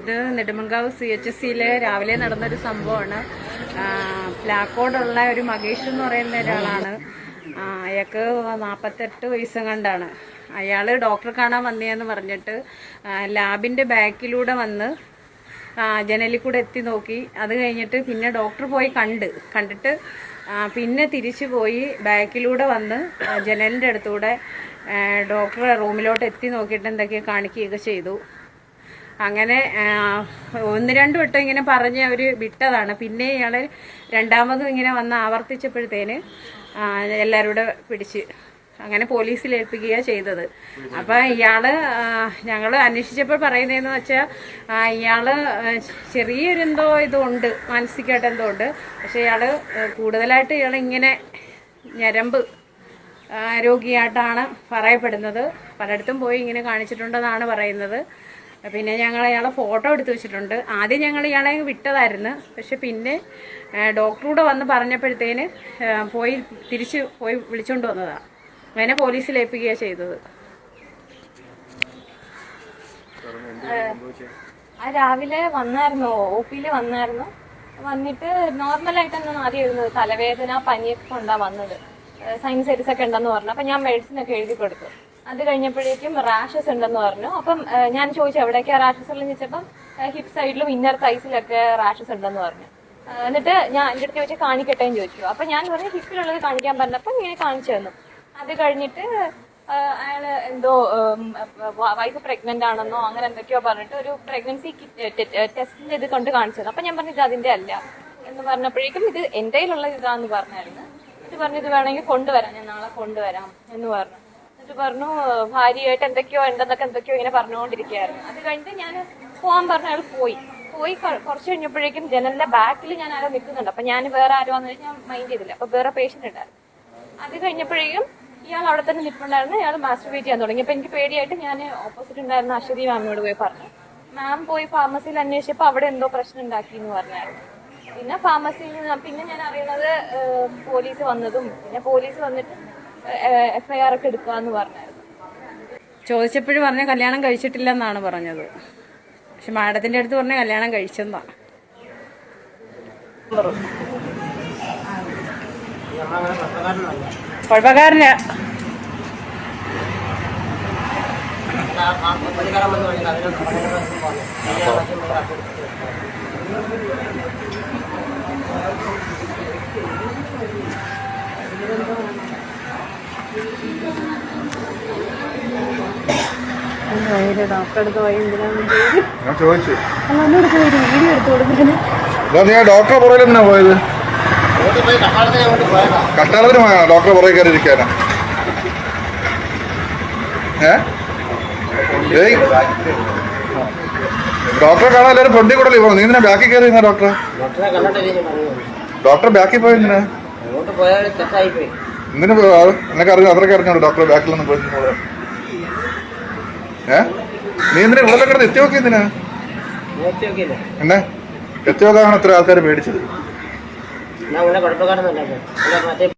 ഇത് Nedumankavu C H സിയിലെ രാവിലെ നടന്നൊരു സംഭവമാണ്. പ്ലാക്കോടുള്ള ഒരു മകേഷ് എന്ന് പറയുന്ന ഒരാളാണ്. അയാൾക്ക് നാൽപ്പത്തെട്ട് വയസ്സും കണ്ടാണ്. അയാൾ ഡോക്ടറെ കാണാൻ വന്നതെന്ന് പറഞ്ഞിട്ട് ലാബിന്റെ ബാക്കിലൂടെ വന്ന് ജനലിൽ കൂടെ എത്തി നോക്കി. അത് കഴിഞ്ഞിട്ട് പിന്നെ ഡോക്ടർ പോയി കണ്ട്. കണ്ടിട്ട് പിന്നെ തിരിച്ചു പോയി ബാക്കിലൂടെ വന്ന് ജനലിന്റെ അടുത്തൂടെ ഡോക്ടറെ റൂമിലോട്ട് എത്തി നോക്കിയിട്ട് എന്തൊക്കെയോ കാണിക്കുകയൊക്കെ ചെയ്തു. അങ്ങനെ ഒന്ന് രണ്ട് വട്ടം ഇങ്ങനെ പറഞ്ഞ് അവർ വിട്ടതാണ്. പിന്നെ ഇയാൾ രണ്ടാമതും ഇങ്ങനെ വന്ന് ആവർത്തിച്ചപ്പോഴത്തേന് ആ, എല്ലാവരും കൂടെ പിടിച്ച് അങ്ങനെ പോലീസിൽ ഏൽപ്പിക്കുകയാണ് ചെയ്തത്. അപ്പം ഇയാൾ ഞങ്ങൾ അന്വേഷിച്ചപ്പോൾ പറയുന്നതെന്ന് വെച്ചാൽ ഇയാൾ ചെറിയൊരെന്തോ ഇതുണ്ട് മാനസികമായിട്ട് എന്തോ ഉണ്ട്. പക്ഷെ ഇയാൾ കൂടുതലായിട്ട് ഇയാൾ ഇങ്ങനെ ഞരമ്പ് രോഗിയായിട്ടാണ് പറയപ്പെടുന്നത്. പലയിടത്തും പോയി ഇങ്ങനെ കാണിച്ചിട്ടുണ്ടെന്നാണ് പറയുന്നത്. പിന്നെ ഞങ്ങൾ ഇയാളെ ഫോട്ടോ എടുത്ത് വെച്ചിട്ടുണ്ട്. ആദ്യം ഞങ്ങൾ ഇയാളെ വിട്ടതായിരുന്നു. പക്ഷെ പിന്നെ ഡോക്ടറൂടെ വന്ന് പറഞ്ഞപ്പോഴത്തേന് പോയി തിരിച്ച് പോയി വിളിച്ചുകൊണ്ട് വന്നതാണ് അങ്ങനെ പോലീസിൽ ഏൽപ്പിക്കുകയാണ് ചെയ്തത്. ആ രാവിലെ വന്നായിരുന്നു. ഒ പിയിൽ വന്നായിരുന്നു. വന്നിട്ട് നോർമൽ ആയിട്ടാണ് ആദ്യം എഴുതുന്നത് തലവേദന പനിയൊക്കെ കൊണ്ടാ വന്നത്. സയൻസ് ഒക്കെ ഉണ്ടെന്ന് പറഞ്ഞു. അപ്പൊ ഞാൻ മെഡിസിൻ ഒക്കെ എഴുതി കൊടുത്തു. അത് കഴിഞ്ഞപ്പോഴേക്കും റാഷസ് ഉണ്ടെന്ന് പറഞ്ഞു. അപ്പം ഞാൻ ചോദിച്ചു എവിടെയൊക്കെയാ റാഷസ് ഉള്ളതെന്ന്? ചോദിച്ചപ്പം ഹിപ് സൈഡിലും ഇന്നർ തൈസിലൊക്കെ റാഷസ് ഉണ്ടെന്ന് പറഞ്ഞു. എന്നിട്ട് ഞാൻ എന്റെ അടുത്ത് ചോദിച്ചാൽ കാണിക്കട്ടെ? എന്ന് ചോദിച്ചു. അപ്പൊ ഞാൻ പറഞ്ഞു ഹിപ്പിലുള്ളത് കാണിക്കാൻ പറഞ്ഞപ്പം ഇങ്ങനെ കാണിച്ചു തന്നു. അത് കഴിഞ്ഞിട്ട് അയാൾ എന്തോ വൈഫ് പ്രഗ്നന്റ് ആണെന്നോ അങ്ങനെ എന്തൊക്കെയോ പറഞ്ഞിട്ട് ഒരു പ്രഗ്നൻസി ടെസ്റ്റിന്റെ ഇത് കൊണ്ട് കാണിച്ചത് അപ്പൊ ഞാൻ പറഞ്ഞു ഇത് അതിന്റെ അല്ല. എന്ന് പറഞ്ഞപ്പോഴേക്കും ഇത് എന്റെ കയ്യിലുള്ള ഇതാന്ന് പറഞ്ഞായിരുന്നു. ഇത് പറഞ്ഞു ഇത് വേണമെങ്കിൽ കൊണ്ടുവരാം. ഞാൻ നാളെ കൊണ്ടുവരാം എന്ന് പറഞ്ഞു. എന്നിട്ട് പറഞ്ഞു ഭാര്യയായിട്ട് എന്തൊക്കെയോ ഉണ്ടെന്നൊക്കെ എന്തൊക്കെയോ ഇങ്ങനെ പറഞ്ഞുകൊണ്ടിരിക്കുകയായിരുന്നു. അത് കഴിഞ്ഞിട്ട് ഞാൻ പോകാൻ പറഞ്ഞ അയാൾ പോയി. പോയി കുറച്ച് കഴിഞ്ഞപ്പോഴേക്കും ജനലിന്റെ ബാക്കിൽ ഞാൻ ആരോ നിൽക്കുന്നുണ്ട്. അപ്പൊ ഞാൻ വേറെ ആരോ ഞാൻ മൈൻഡ് ചെയ്തില്ല. അപ്പൊ വേറെ പേഷ്യന്റ് ഉണ്ടായിരുന്നു. അത് കഴിഞ്ഞപ്പോഴേക്കും ഇയാൾ അവിടെ തന്നെ നിൽപ്പുണ്ടായിരുന്നു ഇയാൾ മാസ്റ്റർബേറ്റ് ചെയ്യാൻ തുടങ്ങി. അപ്പൊ എനിക്ക് പേടിയായിട്ട് ഞാൻ ഓപ്പോസിറ്റ് ഉണ്ടായിരുന്ന അശ്വതി മാമിനോട് പോയി പറഞ്ഞു. മാം പോയി ഫാർമസിയിൽ അന്വേഷിച്ചപ്പോൾ അവിടെ എന്തോ പ്രശ്നം ഉണ്ടാക്കി എന്ന് പറഞ്ഞായിരുന്നു. പിന്നെ ഫാർമസിയിൽ നിന്ന് പിന്നെ ഞാൻ അറിയുന്നത് പോലീസ് വന്നതും പിന്നെ പോലീസ് വന്നിട്ട് എഫ്ഐആർ ഒക്കെ എടുക്കാന്ന് പറഞ്ഞായിരുന്നു. ചോദിച്ചപ്പോഴും പറഞ്ഞ കല്യാണം കഴിച്ചിട്ടില്ല എന്നാണ് പറഞ്ഞത്. പക്ഷെ മാഡത്തിന്റെ അടുത്ത് പറഞ്ഞ കല്യാണം കഴിച്ചെന്നാ. കുഴപ്പക്കാരന. ഡോക്ടറെ അടുത്ത് പോയി എന്തിനാണ് ഞാൻ ചോദിച്ചു. എന്നോട് പോയി വീഡിയോ എടുത്തു ആ ഡോക്ടറെ പുറകിൽ എന്നാ പോയത്? കട്ടാളത്തിന് പോയാ ഡോക്ടറെ പുറകെ കയറി ഇരിക്കാനാ? ഏ? ഏയ്. ഡോക്ടറെ കാണാൻ എല്ലാവരും ഫ്രണ്ടിൽ കൂടെ പോകും നീ ഇങ്ങനെ ബാക്കിൽ കയറി ഡോക്ടറെ ഡോക്ടറെ കണ്ടിട്ടില്ല ഞാൻ പറഞ്ഞു ഡോക്ടർ ബാക്കിൽ പോയി ഇങ്ങനെ പോയാ പോയി നിനക്ക് അറിയാം അത്രയ്ക്ക് അറിഞ്ഞോളൂ ഡോക്ടറെ ബാക്കിലൊന്നും പോയി. നിന്നോളൂ. ഏ? നീ എന്തിനാ ഇവിടെ കിടന്ന് എത്തി നോക്കി എന്തിനാ? എന്നാ? എത്തിയോക്കാണ് നോക്കാനാണ് ഇത്ര ആൾക്കാർ പേടിച്ചത്